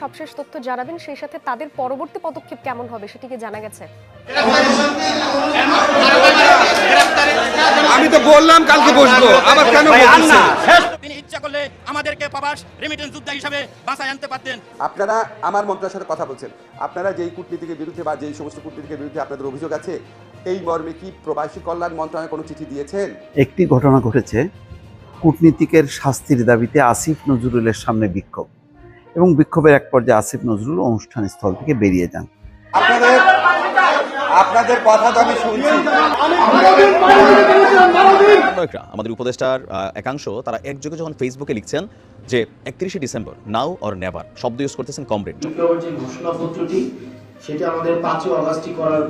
সবশেষ তথ্য জানাবেন সেই সাথে তাদের পরবর্তী পদক্ষেপ কেমন হবে সেটিকে জানা গেছে। আমি তো বললাম কালকে বসবো আবার কেন তিনি ইচ্ছা করলে আমাদেরকে প্রবাস রেমিটেন্স যোদ্ধা হিসাবে বাসায় আনতে পারতেন। আপনারা আমার মন্ত্রণালয়ের সাথে কথা বলছেন। আপনারা যেই কূটনীতিকের বিরুদ্ধে বা যেই সমস্ত কূটনীতিকের বিরুদ্ধে আপনাদের অভিযোগ আছে এই মর্মে কি প্রবাসী কল্যাণ মন্ত্রণালয় কোনো চিঠি দিয়েছেন? একটি ঘটনা ঘটেছে। কূটনীতিকের শাস্তির দাবিতে আসিফ নজরুলের সামনে বিক্ষোভ। এবং বিক্ষোভের এক পর্যায়ে আসিফ নজরুল অনুষ্ঠান স্থল থেকে বেরিয়ে যান। আপনাদের আপনাদের কথা তো আমি শুনছি। আমাদের উপদেষ্টার একাংশ তারা একযোগে যখন ফেসবুকে লিখছেন যে একত্রিশে ডিসেম্বর নাও অর নেভার শব্দ ইউজ করতেছেন কমরেড ঘোষণাপত্রটি সেটা আমাদের পাঁচই অগাস্টই করার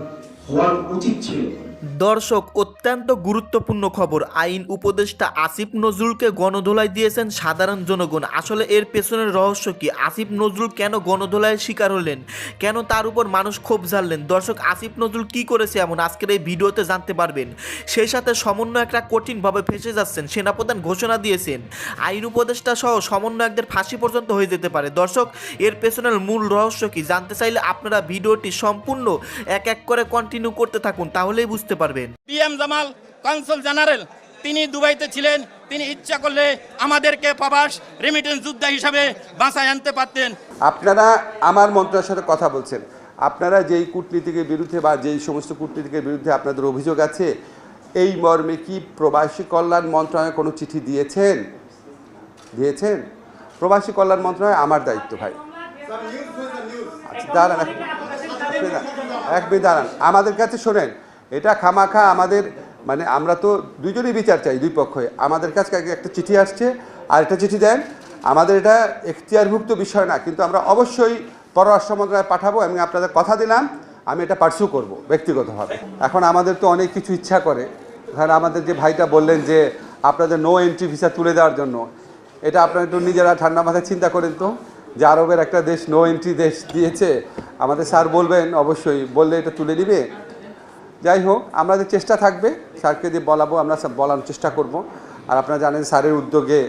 হওয়ার উচিত ছিল। দর্শক, অত্যন্ত গুরুত্বপূর্ণ খবর। আইন উপদেষ্টা আসিফ নজরুলকে গণধোলাই দিয়েছেন সাধারণ জনগণ। আসলে এর পেছনের রহস্য কি? আসিফ নজরুল কেন গণধোলাইয়ের শিকার হলেন? কেন তার উপর মানুষ ক্ষোভ ঝাড়লেন? দর্শক, আসিফ নজরুল কি করেছে এমন আজকের এই ভিডিওতে জানতে পারবেন। সেই সাথে সমন্বয়করা কঠিনভাবে ফেসে যাচ্ছেন, সেনাপ্রধান ঘোষণা দিয়েছেন। আইন উপদেষ্টা সহ সমন্বয়কদের ফাঁসি পর্যন্ত হয়ে যেতে পারে। দর্শক, এর পেছনের মূল রহস্য কি? জানতে চাইলে আপনারা ভিডিওটি সম্পূর্ণ এক এক করে কন্টিনিউ করতে থাকুন, তাহলেই বুঝতে পারবেন। পিএম জামাল কনসুল জেনারেল তিনি দুবাইতে ছিলেন তিনি ইচ্ছা করলে আমাদেরকে প্রবাস রেমিটেন্স যোদ্ধা হিসাবে বাসায় আনতে পারতেন। আপনারা আমার মন্ত্রণালয়ের সাথে কথা বলছেন। আপনারা যেই কূটনীতিকের বিরুদ্ধে বা যেই সমস্ত কূটনীতিকের বিরুদ্ধে আপনাদের অভিযোগ আছে এই মর্মে কি প্রবাসী কল্যাণ মন্ত্রণালয়ে কোনো চিঠি দিয়েছেন? দিয়েছেন? প্রবাসী কল্যাণ মন্ত্রণালয় আমার দায়িত্ব ভাই। আচ্ছা দাঁড়ান এক- এক দাঁড়ান, এক মিনিট দাঁড়ান। আমাদের কাছে শোনেন এটা খামাখা আমাদের মানে আমরা তো দুজনেই বিচার চাই, দুই পক্ষে আমাদের কাছে একটা চিঠি আসছে আর একটা চিঠি দেন। আমাদের এটা এখতিয়ারভুক্ত বিষয় না, কিন্তু আমরা অবশ্যই পররাষ্ট্র মন্ত্রণালয়ে পাঠাবো, আমি আপনাদের কথা দিলাম, আমি এটা পার্সু করব, ব্যক্তিগতভাবে। এখন আমাদের তো অনেক কিছু ইচ্ছা করে। ধরেন আমাদের যে ভাইটা বললেন যে আপনাদের নো এন্ট্রি ভিসা তুলে দেওয়ার জন্য, এটা আপনারা একটু নিজেরা ঠান্ডা মাথায় চিন্তা করেন তো, যে আরবের একটা দেশ নো এন্ট্রি দেশ দিয়েছে, আমাদের স্যার বলবেন অবশ্যই, বললে এটা তুলে নিবে। যাই হোক আমাদের চেষ্টা থাকবে, স্যারকে দিয়ে বলাবো, আমরা সব বলানোর চেষ্টা করব। আর আপনারা জানেন, স্যারের উদ্যোগে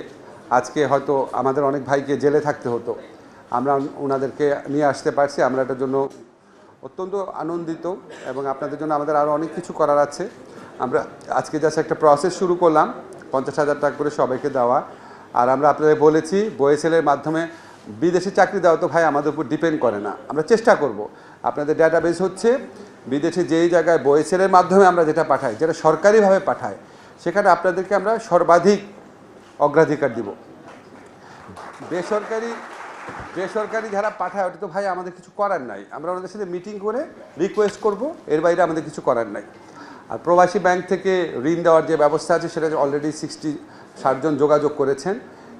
আজকে হয়তো আমাদের অনেক ভাইকে জেলে থাকতে হতো। আমরা ওনাদেরকে নিয়ে আসতে পারছি, আমরা এটার জন্য অত্যন্ত আনন্দিত এবং আপনাদের জন্য আমাদের আরও অনেক কিছু করার আছে। আমরা আজকে জাস্ট একটা প্রসেস শুরু করলাম, পঞ্চাশ হাজার টাকা করে সবাইকে দেওয়া। আর আমরা আপনাদের বলেছি বয়েসেলের মাধ্যমে বিদেশে চাকরি দেওয়া তো ভাই আমাদের উপর ডিপেন্ড করে না। আমরা চেষ্টা করব। আপনাদের ডেটাবেস হচ্ছে বিদেশে যেই জায়গায় বয়েসেলের মাধ্যমে আমরা যেটা পাঠাই, যেটা সরকারিভাবে পাঠাই সেখানে আপনাদেরকে আমরা সর্বাধিক অগ্রাধিকার দিব। বেসরকারি বেসরকারি যারা পাঠায়, ওটা তো ভাই আমাদের কিছু করার নাই। আমরা ওনাদের সাথে মিটিং করে রিকোয়েস্ট করব, এর বাইরে আমাদের কিছু করার নাই। আর প্রবাসী ব্যাংক থেকে ঋণ দেওয়ার যে ব্যবস্থা আছে, সেটা অলরেডি সিক্সটি ষাটজন যোগাযোগ করেছেন,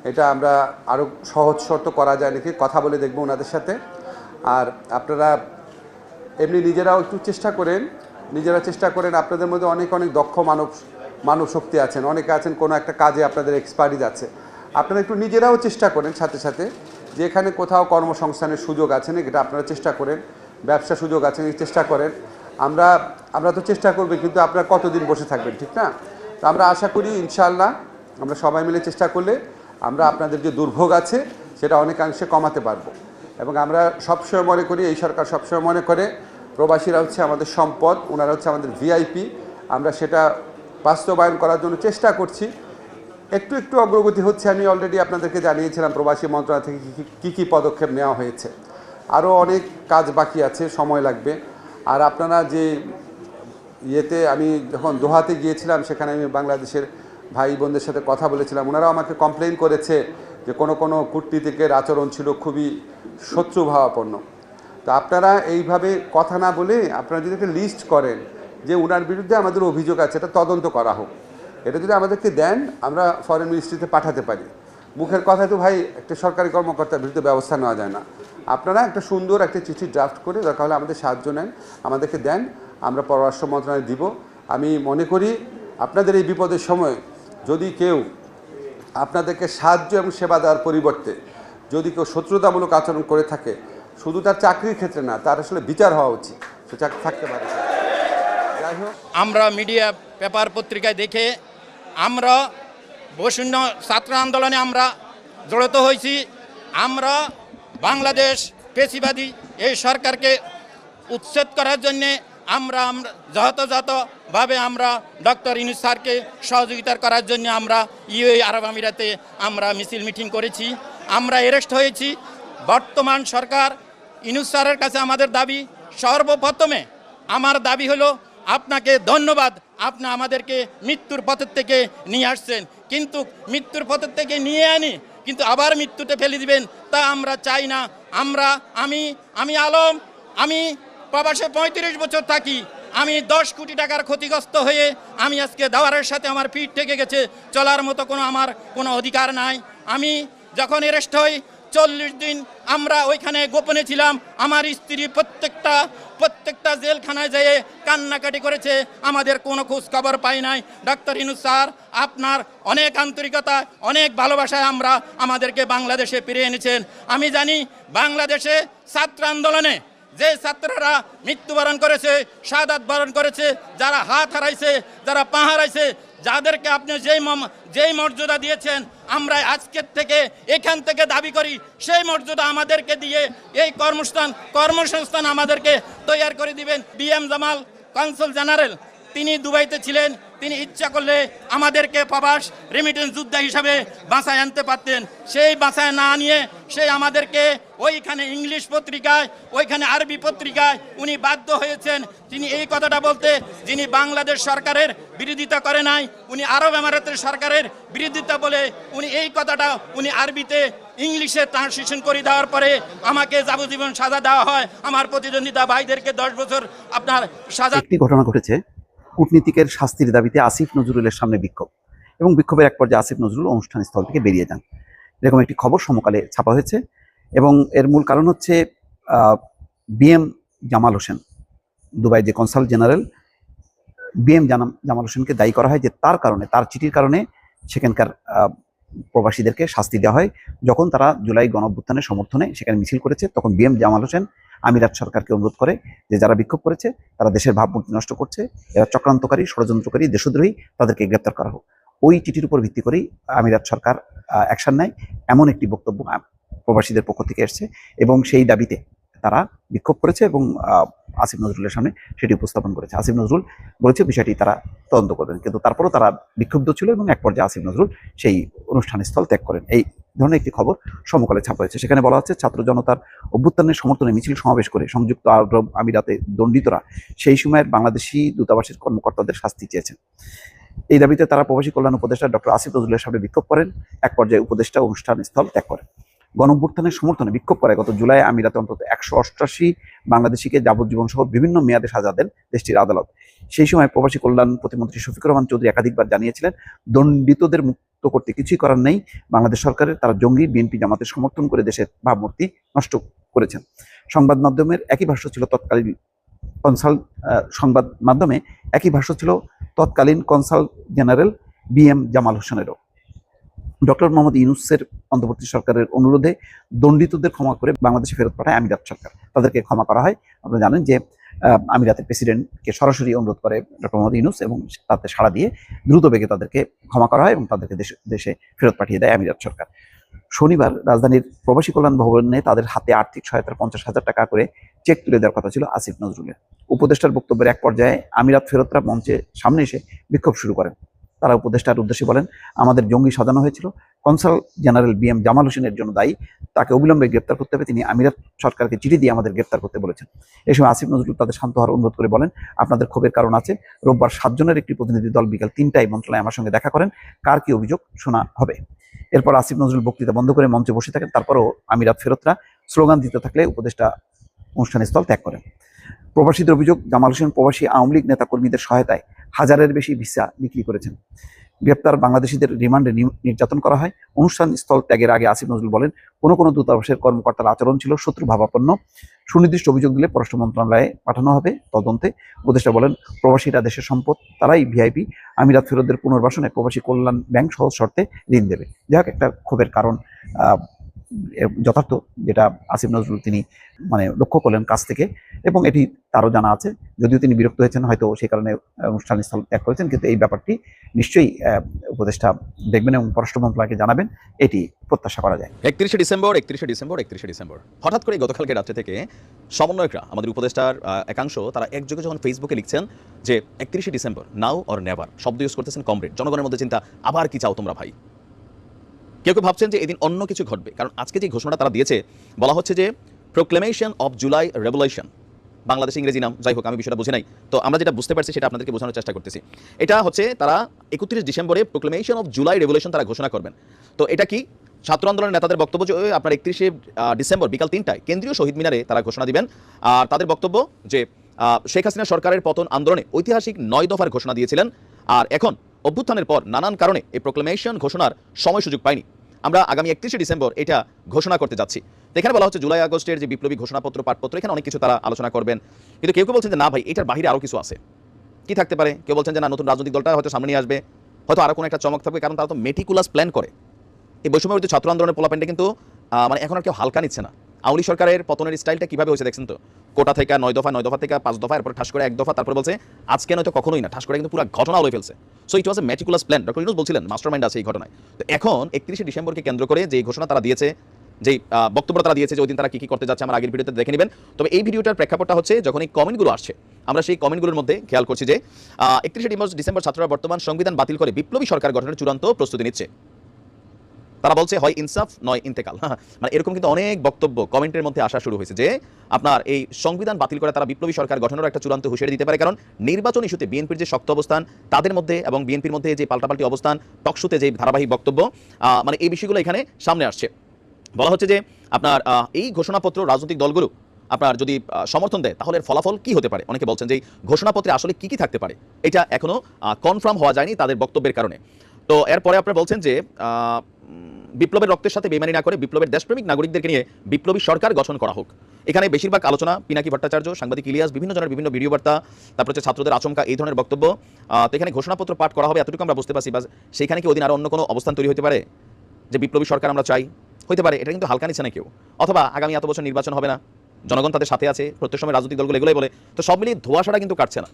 এটা আমরা আরও সহজ শর্ত করা যায় নাকি? কথা বলে দেখব ওনাদের সাথে। আর আপনারা এমনি নিজেরাও একটু চেষ্টা করেন, নিজেরা চেষ্টা করেন, আপনাদের মধ্যে অনেক অনেক দক্ষ মানব মানব শক্তি আছেন, অনেকে আছেন, কোনো একটা কাজে আপনাদের এক্সপার্টিজ আছে আপনারা একটু নিজেরাও চেষ্টা করেন সাথে সাথে, যে এখানে কোথাও কর্মসংস্থানের সুযোগ আছে নাকি এটা আপনারা চেষ্টা করেন, ব্যবসা সুযোগ আছে চেষ্টা করেন। আমরা আমরা তো চেষ্টা করব, কিন্তু আপনারা কতদিন বসে থাকবেন, ঠিক না? তো আমরা আশা করি ইনশাআল্লাহ আমরা সবাই মিলে চেষ্টা করলে আমরা আপনাদের যে দুর্ভোগ আছে, সেটা অনেকাংশে কমাতে পারব। এবং আমরা সবসময় মনে করি, এই সরকার সবসময় মনে করে, প্রবাসীরা হচ্ছে আমাদের সম্পদ ওনারা হচ্ছে আমাদের ভিআইপি আমরা সেটা বাস্তবায়ন করার জন্য চেষ্টা করছি। একটু একটু অগ্রগতি হচ্ছে, আমি অলরেডি আপনাদেরকে জানিয়েছিলাম প্রবাসী মন্ত্রণালয় থেকে কী কী পদক্ষেপ নেওয়া হয়েছে। আরও অনেক কাজ বাকি আছে, সময় লাগবে। আর আপনারা যে ইয়েতে আমি যখন দোহাতে গিয়েছিলাম, সেখানে আমি বাংলাদেশের ভাই বোনদের সাথে কথা বলেছিলাম ওনারাও আমাকে কমপ্লেন করেছে যে কোনো কোনো কূটনীতিকের আচরণ ছিল খুবই শত্রুভাবাপন্ন। তো আপনারা এইভাবে কথা না বলে আপনারা যদি একটা লিস্ট করেন যে ওনার বিরুদ্ধে আমাদের অভিযোগ আছে, এটা তদন্ত করা হোক। এটা যদি আমাদেরকে দেন, আমরা ফরেন মিনিস্ট্রিতে পাঠাতে পারি। মুখের কথা তো ভাই, একটা সরকারি কর্মকর্তার বিরুদ্ধে ব্যবস্থা নেওয়া যায় না। আপনারা একটা সুন্দর একটা চিঠি ড্রাফট করে, দরকার হলে আমাদের সাহায্য নেন, আমাদেরকে দেন, আমরা পররাষ্ট্র মন্ত্রণালয়ে দিব। আমি মনে করি আপনাদের এই বিপদের সময় যদি কেউ আপনাদেরকে সাহায্য এবং সেবা দেওয়ার পরিবর্তে যদি কেউ শত্রুতামূলক আচরণ করে থাকে, শুধু তার চাকরির ক্ষেত্রে না, তার আসলে বিচার হওয়া উচিত। সে চাকরি থাকতে পারে। যাই হোক। আমরা মিডিয়া পেপার পত্রিকায় দেখে আমরা বসুন্য ছাত্র আন্দোলনে আমরা জড়িত হয়েছি। আমরা বাংলাদেশ পেশিবাদী এই সরকারকে উচ্ছেদ করার জন্যে আমরা যথাযথভাবে আমরা ডক্টর ইনুস স্যারকে সহযোগিতা করার জন্য আমরা ইউএ আরব আমিরাতে আমরা মিছিল মিটিং করেছি। আমরা অ্যারেস্ট হয়েছি। বর্তমান সরকার ইনুস স্যারের কাছে আমাদের দাবি, সর্বপ্রথমে আমার দাবি হলো, আপনাকে ধন্যবাদ, আপনি আমাদেরকে মৃত্যুর পথের থেকে নিয়ে আসছেন। কিন্তু মৃত্যুর পথের থেকে নিয়ে আনি, কিন্তু আবার মৃত্যুতে ফেলে দিবেন, তা আমরা চাই না। আমরা আমি আমি আলম, আমি প্রবাসে পঁয়ত্রিশ বছর থাকি। আমি দশ কোটি টাকার ক্ষতিগ্রস্ত হয়ে আমি আজকে দাওয়ারের সাথে আমার পিঠ থেকে গেছে। চলার মতো কোনো আমার কোনো অধিকার নাই। আমি যখন অ্যারেস্ট হই, চল্লিশ দিন আমরা ওইখানে গোপনে ছিলাম। আমার স্ত্রী প্রত্যেকটা প্রত্যেকটা জেলখানায় যেয়ে কান্নাকাটি করেছে। আমাদের কোনো খোঁজ খবর পাই নাই। ডাক্তার ইনু স্যার, আপনার অনেক আন্তরিকতা, অনেক ভালোবাসায় আমরা আমাদেরকে বাংলাদেশে ফিরে এনেছেন। আমি জানি বাংলাদেশে ছাত্র আন্দোলনে যে ছাত্ররা মৃত্যুবরণ করেছে সাদাত বরণ করেছে, যারা হাত হারাইছে, যারা পা হারাইছে, যাদেরকে আপনি যেই যেই মর্যাদা দিয়েছেন, আমরা আজকের থেকে এখান থেকে দাবি করি, সেই মর্যাদা আমাদেরকে দিয়ে এই কর্মস্থান, কর্মসংস্থান আমাদেরকে তৈরি করে দিবেন বিএম জামাল কনসুল জেনারেল। তিনি দুবাইতে ছিলেন, তিনি ইচ্ছা করলে আমাদেরকে প্রবাস রেমিটেন্স যোদ্ধা হিসাবে বাঁচায় আনতে পারতেন। সেই বাঁচায় না আনিয়ে সে আমাদেরকে ওইখানে ইংলিশ পত্রিকায়, ওইখানে আরবি পত্রিকায় উনি বাধ্য হয়েছেন। তিনি এই কথাটা বলতে, যিনি বাংলাদেশ সরকারের বিরোধিতা করে নাই, উনি আরব আমিরাতের সরকারের বিরোধিতা বলে উনি এই কথাটা উনি আরবিতে ইংলিশে ট্রান্সলেশন করে দেওয়ার পরে আমাকে যাবজ্জীবন সাজা দেওয়া হয়। আমার প্রতিদ্বন্দ্বিতা ভাইদেরকে দশ বছর আপনার সাজা ঘটনা ঘটেছে। কূটনীতিকের শাস্তির দাবিতে আসিফ নজরুলের সামনে বিক্ষোভ এবং বিক্ষোভের এক পর্যায়ে আসিফ নজরুল অনুষ্ঠান স্থল থেকে বেরিয়ে যান। এরকম একটি খবর সমকালে ছাপা হয়েছে এবং এর মূল কারণ হচ্ছে বিএম জামাল হোসেন দুবাই যে কনসাল জেনারেল বিএম জানাম, জামাল হোসেনকে দায়ী করা হয় যে তার কারণে, তার চিঠির কারণে সেখানকার প্রবাসীদেরকে শাস্তি দেওয়া হয়। যখন তারা জুলাই গণ গণঅভ্যুত্থানের সমর্থনে সেখানে মিছিল করেছে, তখন বিএম জামাল হোসেন আমিরাত সরকারকে অনুরোধ করে যে যারা বিক্ষোভ করেছে, তারা দেশের ভাবমূর্তি নষ্ট করছে, এরা চক্রান্তকারী, ষড়যন্ত্রকারী, দেশদ্রোহী, তাদেরকে গ্রেপ্তার করা হোক। ওই চিঠির উপর ভিত্তি করেই আমিরাত সরকার অ্যাকশন নেয়। এমন একটি বক্তব্য প্রবাসীদের পক্ষ থেকে এসছে এবং সেই দাবিতে তারা বিক্ষোভ করেছে এবং আসিফ নজরুলের সামনে সেটি উপস্থাপন করেছে। আসিফ নজরুল বলেছে বিষয়টি তারা তদন্ত করবেন। কিন্তু তারপরও তারা বিক্ষুব্ধ ছিল এবং এক পর্যায়ে আসিফ নজরুল সেই অনুষ্ঠান স্থল ত্যাগ করেন। এই ধরনের একটি খবর সমকালে ছাপা হয়েছে। সেখানে বলা হচ্ছে, ছাত্র জনতার অভ্যুত্থানের সমর্থনে মিছিল সমাবেশ করে সংযুক্ত আরব আমিরাতে দণ্ডিতরা সেই সময়ের বাংলাদেশি দূতাবাসের কর্মকর্তাদের শাস্তি চেয়েছেন। এই দাবিতে তারা প্রবাসী কল্যাণ উপদেষ্টা ডক্টর আসিফ নজরুলের সামনে বিক্ষোভ করেন। এক পর্যায়ে উপদেষ্টা অনুষ্ঠান স্থল ত্যাগ করেন। গণঅভ্যুত্থানের সমর্থনে বিক্ষোভ করে। গত জুলাই আমিরাতে অন্তত একশো অষ্টাশি বাংলাদেশিকে যাবজ্জীবন সহ বিভিন্ন মেয়াদে সাজা দেন দেশটির আদালত। সেই সময় প্রবাসী কল্যাণ প্রতিমন্ত্রী শফিকুর রহমান চৌধুরী একাধিকবার জানিয়েছিলেন, দণ্ডিতদের মুক্ত করতে কিছুই করার নেই। বাংলাদেশ সরকারের তারা জঙ্গি বিএনপি জামাতের সমর্থন করে দেশের ভাবমূর্তি নষ্ট করেছেন। সংবাদ মাধ্যমের একই ভাষ্য ছিল তৎকালীন কনসাল সংবাদ মাধ্যমে একই ভাষ্য ছিল তৎকালীন consul general B M Jamal হোসেনেরও। Doctor Mohammad ইউনুসের অন্তর্বর্তী সরকারের অনুরোধে দণ্ডিতদের ক্ষমা করে বাংলাদেশে ফেরত পাঠায় আমিরাত সরকার। তাদেরকে ক্ষমা করা হয়। আপনারা জানেন যে আমিরাতের প্রেসিডেন্টকে সরাসরি অনুরোধ করে ডক্টর মোহাম্মদ ইউনুস এবং তাতে সাড়া দিয়ে দ্রুত বেগে তাদেরকে ক্ষমা করা হয় এবং তাদেরকে দেশে দেশে ফেরত পাঠিয়ে দেয় আমিরাত সরকার। শনিবার রাজধানীর প্রবাসী কল্যাণ ভবনে তাদের হাতে আর্থিক সহায়তার পঞ্চাশ হাজার টাকা করে চেক তুলে দেওয়ার কথা ছিল আসিফ নজরুলের। উপদেষ্টার বক্তব্যের এক পর্যায়ে আমিরাত ফেরতরা মঞ্চে সামনে এসে বিক্ষোভ শুরু করেন। তারা উপদেষ্টার উদ্দেশ্যে বলেন, আমাদের জঙ্গি সাজানো হয়েছিল। Consul general B M Jamal হোসেনের জন্য দায়ী। তাকে অবিলম্বে গ্রেপ্তার করতে হবে। তিনি আমিরাত সরকারকে চিঠি দিয়ে আমাদের গ্রেপ্তার করতে বলেছেন। এই সময় আসিফ নজরুল তাদের শান্ত হওয়ার অনুরোধ করে বলেন, আপনাদের ক্ষোভের কারণ আছে। রোববার সাতজনের একটি প্রতিনিধি দল বিকাল তিনটায় মন্ত্রণালয়ে আমার সঙ্গে দেখা করেন। কার কি অভিযোগ শোনা হবে। এরপর আসিফ নজরুল বক্তৃতা বন্ধ করে মঞ্চে বসে থাকেন। তারপরও আমিরাত ফেরতরা স্লোগান দিতে থাকলে উপদেষ্টা অনুষ্ঠানস্থল ত্যাগ করেন। প্রবাসীদের অভিযোগ, জামাল হোসেন প্রবাসী আওয়ামী লীগ নেতাকর্মীদের সহায়তায় হাজারের বেশি ভিসা বিক্রি করেছেন। গ্রেপ্তার বাংলাদেশিদের রিমান্ডে নির্যাতন করা হয়। অনুষ্ঠান স্থল ত্যাগের আগে আসিফ নজরুল বলেন, কোনো কোনো দূতাবাসের কর্মকর্তার আচরণ ছিল শত্রু ভাবাপন্ন সুনির্দিষ্ট অভিযোগ দিলে পররাষ্ট্র মন্ত্রণালয়ে পাঠানো হবে তদন্তে। উপদেষ্টা বলেন, প্রবাসীরা দেশের সম্পদ, তারাই ভিআইপি। আমিরাত ফেরতদের পুনর্বাসনে প্রবাসী কল্যাণ ব্যাংক সহজ শর্তে ঋণ দেবে। যাই হোক, একটা ক্ষোভের কারণ যথার্থ, যেটা আসিফ নজরুল তিনি মানে লক্ষ্য করলেন কাছ থেকে, এবং এটি তারও জানা আছে। যদিও তিনি বিরক্ত হয়েছেন, হয়তো সেই কারণে অনুষ্ঠান স্থল ত্যাগ করেছেন, কিন্তু এই ব্যাপারটি নিশ্চয়ই উপদেষ্টা দেখবেন এবং পররাষ্ট্র মন্ত্রণালয়কে জানাবেন, এটি প্রত্যাশা করা যায়। একত্রিশে ডিসেম্বর একত্রিশে ডিসেম্বর একত্রিশে ডিসেম্বর। হঠাৎ করে গতকালকে রাত্রে থেকে সমন্বয়করা, আমাদের উপদেষ্টার একাংশ, তারা একযোগে যখন ফেসবুকে লিখছেন যে, একত্রিশে ডিসেম্বর, নাও অর নেভার, শব্দ ইউজ করতেছেন কমরেড জনগণের মধ্যে চিন্তা, আবার কি চাও তোমরা ভাই? কেউ কেউ ভাবছেন যে এদিন অন্য কিছু ঘটবে। কারণ আজকে যে ঘোষণাটা তারা দিয়েছে, বলা হচ্ছে যে proclamation of July revolution Bangladesh ইংরেজি নাম, যাই হোক, আমি বিষয়টা বুঝি নাই। তো আমরা যেটা বুঝতে পারছি সেটা আপনাদেরকে বোঝানোর চেষ্টা করতেছি। এটা হচ্ছে তারা একত্রিশ ডিসেম্বরে প্রোক্লেমেশন অফ জুলাই রেভলিউশন তারা ঘোষণা করবেন। তো এটা কি? ছাত্র আন্দোলনের নেতাদের বক্তব্য যে আপনার একত্রিশে ডিসেম্বর বিকাল তিনটায় কেন্দ্রীয় শহীদ মিনারে তারা ঘোষণা দিবেন। আর তাদের বক্তব্য যে শেখ হাসিনা সরকারের পতন আন্দোলনে ঐতিহাসিক নয় দফার ঘোষণা দিয়েছিলেন। আর এখন অভ্যুত্থানের পর নানান কারণে এই প্রোক্লেমেশন ঘোষণার সময় সুযোগ পাইনি আমরা আগামী একত্রিশে ডিসেম্বর এটা ঘোষণা করতে যাচ্ছি। এখানে বলা হচ্ছে জুলাই আগস্টের যে বিপ্লবী ঘোষণাপত্র, পাঠপত্র, এখানে অনেক কিছু তারা আলোচনা করবেন। কিন্তু কেউ কেউ বলছেন যে, না ভাই, এটার বাহিরে আরও কিছু আছে। কি থাকতে পারে? কেউ বলছেন যে, না, নতুন রাজনৈতিক দলটা হয়তো সামনে নিয়ে আসবে। হয়তো আরও কোনো একটা চমক থাকবে, কারণ তারা তো মেটিকুলাস প্ল্যান করে। এই বৈষম্যবিরোধী ছাত্র আন্দোলনের পোলাপেন্টে কিন্তু মানে এখন আর কেউ হালকা নিচ্ছে না। আওয়ামী সরকারের পতনের স্টাইলটা কীভাবে হয়েছে দেখছেন তো? কোটা থেকে নয় দফা নয় দফা থেকে পাঁচ দফা এরপর ঠাস করে এক দফা তারপর বলছে আজকে নয়তো কখনোই না। ঠাস করে কিন্তু পুরো ঘটনা হয়ে ফেলছে। So it was a meticulous plan doctor Yunus বলছিলেন মাস্টার মাইন্ড আছে এই ঘটনায়। তো এখন একত্রিশে ডিসেম্বরকে কেন্দ্র করে যে ঘোষণা তারা দিয়েছে আহ, বক্তব্য তারা দিয়েছে যে ওই দিন তারা কি কি করতে যাচ্ছে আমার আগের ভিডিওতে দেখে নেবেন। তবে এই ভিডিওটার প্রেক্ষাপটটা হচ্ছে যখন এই কমেন্টগুলো আসছে আমরা সেই কমেন্টগুলোর মধ্যে খেয়াল করছি যে একত্রিশে ডিসেম্বর ছাত্ররা বর্তমান সংবিধান বাতিল করে বিপ্লবী সরকার গঠনের চূড়ান্ত প্রস্তুতি নিচ্ছে। তারা বলছে, হয় ইনসাফ, নয় ইন্তেকাল। মানে এরকম কিন্তু অনেক বক্তব্য কমেন্টের মধ্যে আসা শুরু হয়েছে যে আপনার এই সংবিধান বাতিল করে তারা বিপ্লবী সরকার গঠনের একটা চূড়ান্ত হুঁশিয়ারি দিতে পারে। কারণ নির্বাচন ইস্যুতে বিএনপির যে শক্ত অবস্থান, তাদের মধ্যে এবং বিএনপির মধ্যে যে পাল্টাপাল্টি অবস্থান, টকশুতে যে ধারাবাহিক বক্তব্য মানে এই বিষয়গুলো এখানে সামনে আসছে। বলা হচ্ছে যে আপনার এই ঘোষণাপত্র রাজনৈতিক দলগুলো আপনার যদি সমর্থন দেয়, তাহলে ফলাফল কি হতে পারে? অনেকে বলছেন যে ঘোষণাপত্রে আসলে কি কি থাকতে পারে? এটা এখনও কনফার্ম হওয়া যায়নি তাদের বক্তব্যের কারণে। তো এরপরে আপনারা বলছেন যে বিপ্লবের রক্তের সাথে বেমানি না করে বিপ্লবের দেশপ্রেমিক নাগরিকদেরকে নিয়ে বিপ্লবী সরকার গঠন করা হোক। এখানে বেশিরভাগ আলোচনা পিনাকি ভট্টাচার্য, সাংবাদিক ইলিয়াস, বিভিন্ন জনের বিভিন্ন ভিডিও বার্তা, তারপর হচ্ছে ছাত্রদের আচমকা এই ধরনের বক্তব্য। তো এখানে ঘোষণাপত্র পাঠ করা হবে, এতটুকু আমরা বুঝতে পারছি বা সেখানে কি ওদিন আরও অন্য কোনো অবস্থান তৈরি হতে পারে? যে বিপ্লবী সরকার আমরা চাই? হতে পারে, এটা কিন্তু হালকা নিচ্ছে না কেউ। অথবা আগামী এত বছর নির্বাচন হবে না, জনগণ তাদের সাথে আছে, প্রত্যেক সময় রাজনৈতিক দলগুলো এগুলোই বলে। তো সব মিলিয়ে ধোয়াশাটা কিন্তু কাটছে না।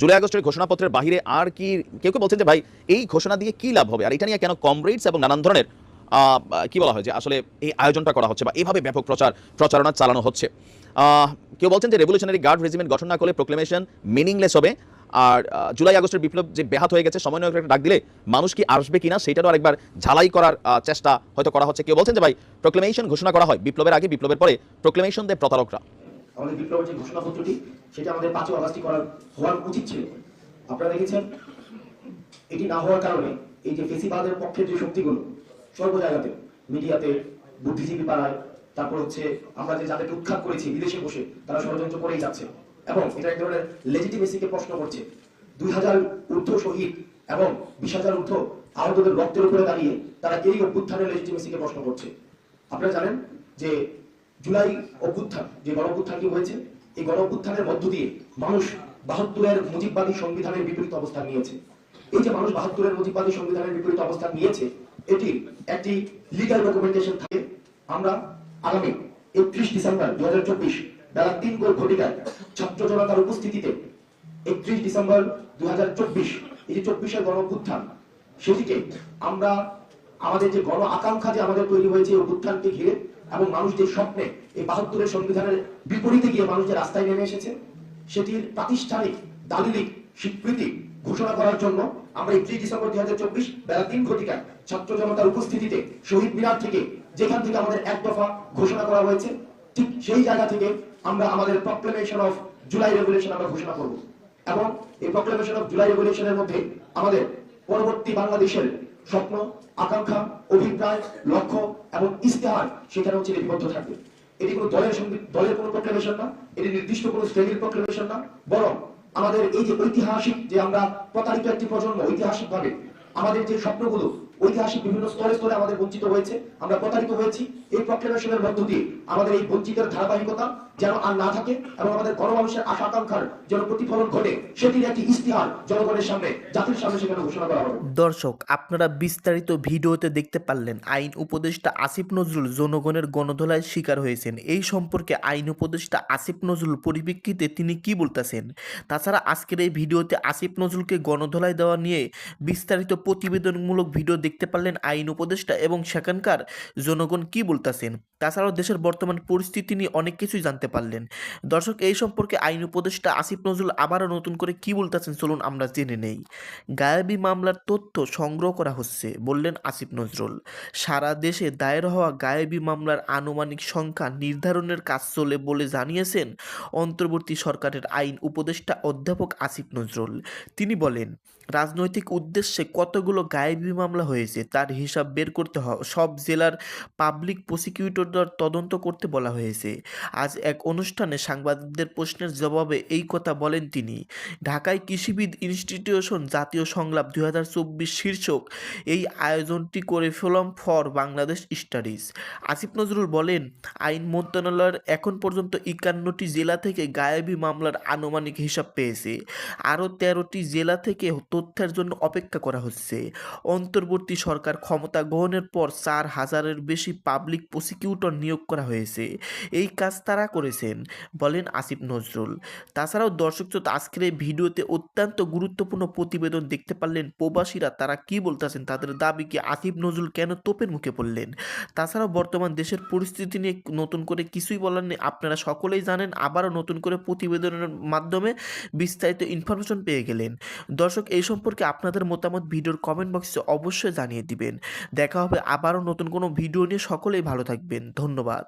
জুলাই আগস্টের ঘোষণাপত্রের বাহিরে আর কি, কেউ কেউ বলছেন যে, ভাই, এই ঘোষণা দিয়ে কি লাভ হবে? আর এটা নিয়ে কেন কমরেডস এবং নানান ধরনের কি বলা হয় যে, আসলে এই আয়োজনটা করা হচ্ছে বা এভাবে ব্যাপক প্রচার, প্রচারণা চালানো হচ্ছে। কেউ বলছেন যে, রেভলিউশনারি গার্ড রেজিমেন্ট গঠন না করলে প্রোক্লেমেশন মিনিংলেস হবে। আর জুলাই আগস্টের বিপ্লব যে ব্যাহাত হয়ে গেছে, সময় একটা ডাক দিলে মানুষ কি আসবে কিনা, সেটারও আরেকবার ঝালাই করার চেষ্টা হয়তো করা হচ্ছে। কেউ বলছেন যে, ভাই প্রোক্লেমেশন ঘোষণা করা হয় বিপ্লবের আগে, বিপ্লবের পরে প্রোক্লেমেশন দেয় প্রতারকরা। আমাদের বিপ্লবের যে ঘোষণাপত্রটি, সেটা আমাদের পাঁচই অগাস্টই করার হওয়ার উচিত ছিল। আপনারা দেখেছেন, এটি না হওয়ার কারণে এই যে ফেসিবাদের পক্ষের যে শক্তিগুলো সর্ব জায়গাতে, মিডিয়াতে, বুদ্ধিজীবী পাড়ায়, তারপর হচ্ছে আমরা যে যাদেরকে উৎখাত করেছি বিদেশে বসে, তারা ষড়যন্ত্র করেই যাচ্ছে। এবং এটা এক ধরনের লেজিটিমেসিকে প্রশ্ন করছে। দুই হাজার ঊর্ধ্ব শহীদ এবং বিশ হাজার ঊর্ধ্ব আহতদের রক্তের উপরে দাঁড়িয়ে তারা এই অভ্যুত্থানের লেজিটিমেসিকে প্রশ্ন করছে। আপনারা জানেন যে জুলাই অভ্যুত্থান, যে গণ অভ্যুত্থানটি হয়েছে, এই গণ অভ্যুত্থানের মধ্য দিয়ে মানুষ বাহাত্তরের মুজিববাদী সংবিধানের বিপরীত অবস্থান নিয়েছে। এই যে মানুষ বাহাত্তরের মুজিববাদী সংবিধানের বিপরীত অবস্থান নিয়েছে, এটি একটি লিগাল ডকুমেন্টেশন থাকে। আমরা আগামী একত্রিশ ডিসেম্বর দু হাজার চব্বিশ বেলা তিন গোল ঘটিকায় ছাত্র জনতার উপস্থিতিতে একত্রিশ ডিসেম্বর দু হাজার চব্বিশ, এই যে চব্বিশের গণ অভ্যুত্থান সেটিকে আমরা আমাদের যে গণ আকাঙ্ক্ষা যে আমাদের তৈরি হয়েছে এই অভ্যুত্থানকে ঘিরে এবং মানুষ যে স্বপ্নে এই বাহাত্তরের সংবিধানের বিপরীতে গিয়ে মানুষ যে রাস্তায় নেমে এসেছে, সেটির প্রাতিষ্ঠানিক, দালিলিক স্বীকৃতি ঘোষণা করার জন্য আমরা একত্রিশ ডিসেম্বর দুই হাজার চব্বিশ বেলা তিন ঘটিকায় ছাত্র জনতার উপস্থিতিতে শহীদ মিনার থেকে যেখান থেকে আমাদের এক দফা ঘোষণা করা হয়েছে, ঠিক সেই জায়গা থেকে আমরা আমাদের প্রক্লেমেশন অফ জুলাই রেগুলেশন আমরা ঘোষণা করব। এবং এই প্রক্লেমেশন অফ জুলাই রেগুলেশনের মধ্যে আমাদের পরবর্তী বাংলাদেশের স্বপ্ন, আকাঙ্ক্ষা, অভিপ্রায়, লক্ষ্য এবং ইস্তেহার সেখানে হচ্ছে লিপিবদ্ধ থাকবে। এটি কোনো দলের সঙ্গে দলের কোনো প্রক্লেমেশন না, এটি নির্দিষ্ট কোনো শ্রেণির প্রক্লেমেশন না, বরং আমাদের এই যে ঐতিহাসিক যে আমরা প্রতারিত একটি প্রজন্ম ঐতিহাসিকভাবে, আমাদের যে স্বপ্নগুলো ঐতিহাসিক বিভিন্ন স্তরে স্তরে আমাদের বঞ্চিত হয়েছে, আমরা প্রতারিত হয়েছি। এই প্রক্লেমেশনের মধ্য দিয়ে আমাদের এই বঞ্চিতের ধারাবাহিকতা যেন আর না থাকে এবং আমাদের গণমানুষের আশা আকাঙ্ক্ষার যেন প্রতিফলন ঘটে সেটির একটি ইস্তিহার জনগণের সামনে, জাতির সামনে সেখানে ঘোষণা করা হবে। দর্শক, আপনারা বিস্তারিত ভিডিওতে দেখতে পারলেন, আইন উপদেষ্টা আসিফ নজরুল জনগণের গণধোলায় শিকার হয়েছেন। এই সম্পর্কে আইন উপদেষ্টা আসিফ নজরুল পরিপ্রেক্ষিতে তিনি কি বলতেছেন? তাছাড়া আজকের এই ভিডিওতে আসিফ নজরুলকে গণধোলায় দেওয়া নিয়ে বিস্তারিত প্রতিবেদনমূলক ভিডিও দেখতে পারলেন আইন উপদেষ্টা এবং সেখানকার জনগণ কি বলতেছেন? তাছাড়াও দেশের বর্তমান পরিস্থিতি নিয়ে অনেক কিছুই জানতে পারলেন। দর্শক, এই সম্পর্কে আইন উপদেষ্টা আসিফ নজরুল আবারও নতুন করে কি বলতেছেন চলুন আমরা জেনে নেই। গায়েবী মামলার তথ্য সংগ্রহ করা হচ্ছে, বললেন আসিফ নজরুল। সারা দেশে দায়ের হওয়া গায়েবী মামলার আনুমানিক সংখ্যা নির্ধারণের কাজ চলে বলে জানিয়েছেন অন্তর্বর্তী সরকারের আইন উপদেষ্টা অধ্যাপক আসিফ নজরুল। তিনি বলেন রাজনৈতিক উদ্দেশ্যে কতগুলো গায়েবী মামলা হয়েছে তার হিসাব বের করতে সব জেলার পাবলিক প্রসিকিউটরদের তদন্ত করতে বলা হয়েছে। আজ এক অনুষ্ঠানে সাংবাদিকদের প্রশ্নের জবাবে এই কথা বলেন তিনি। ঢাকায় কৃষিবিদ ইনস্টিটিউশন জাতীয় সংলাপ দু হাজার চব্বিশ শীর্ষক এই আয়োজনটি করে film for Bangladesh studies. Asif Nazrul বলেন, আইন মন্ত্রণালয়ের এখন পর্যন্ত একান্নটি জেলা থেকে গায়েবী মামলার আনুমানিক হিসাব পেয়েছে। আরও তেরোটি জেলা থেকে তথ্যের জন্য অপেক্ষা করা হচ্ছে। অন্তর্বর্তী সরকার ক্ষমতা গ্রহণের পর চার হাজারের বেশি পাবলিক প্রসিকিউটর নিয়োগ করা হয়েছে। এই কাজ তারা করেছেন, বলেন আসিফ নজরুল। তাছাড়াও দর্শক শ্রোতা, আজকের এই ভিডিওতে অত্যন্ত গুরুত্বপূর্ণ প্রতিবেদন দেখতে পারলেন প্রবাসীরা, তারা কি বলতেছেন তাদের দাবি কি আসিফ নজরুল কেন তোপের মুখে পড়লেন? তাছাড়াও বর্তমান দেশের পরিস্থিতি নিয়ে নতুন করে কিছুই বলার নেই। আপনারা সকলেই জানেন, আবারও নতুন করে প্রতিবেদনের মাধ্যমে বিস্তারিত ইনফরমেশন পেয়ে গেলেন। দর্শক সম্পর্কে আপনাদের মতামত ভিডিওর কমেন্ট বক্সে অবশ্যই জানিয়ে দিবেন। দেখা হবে আবারও নতুন কোনো ভিডিও নিয়ে। সকলেই ভালো থাকবেন। ধন্যবাদ।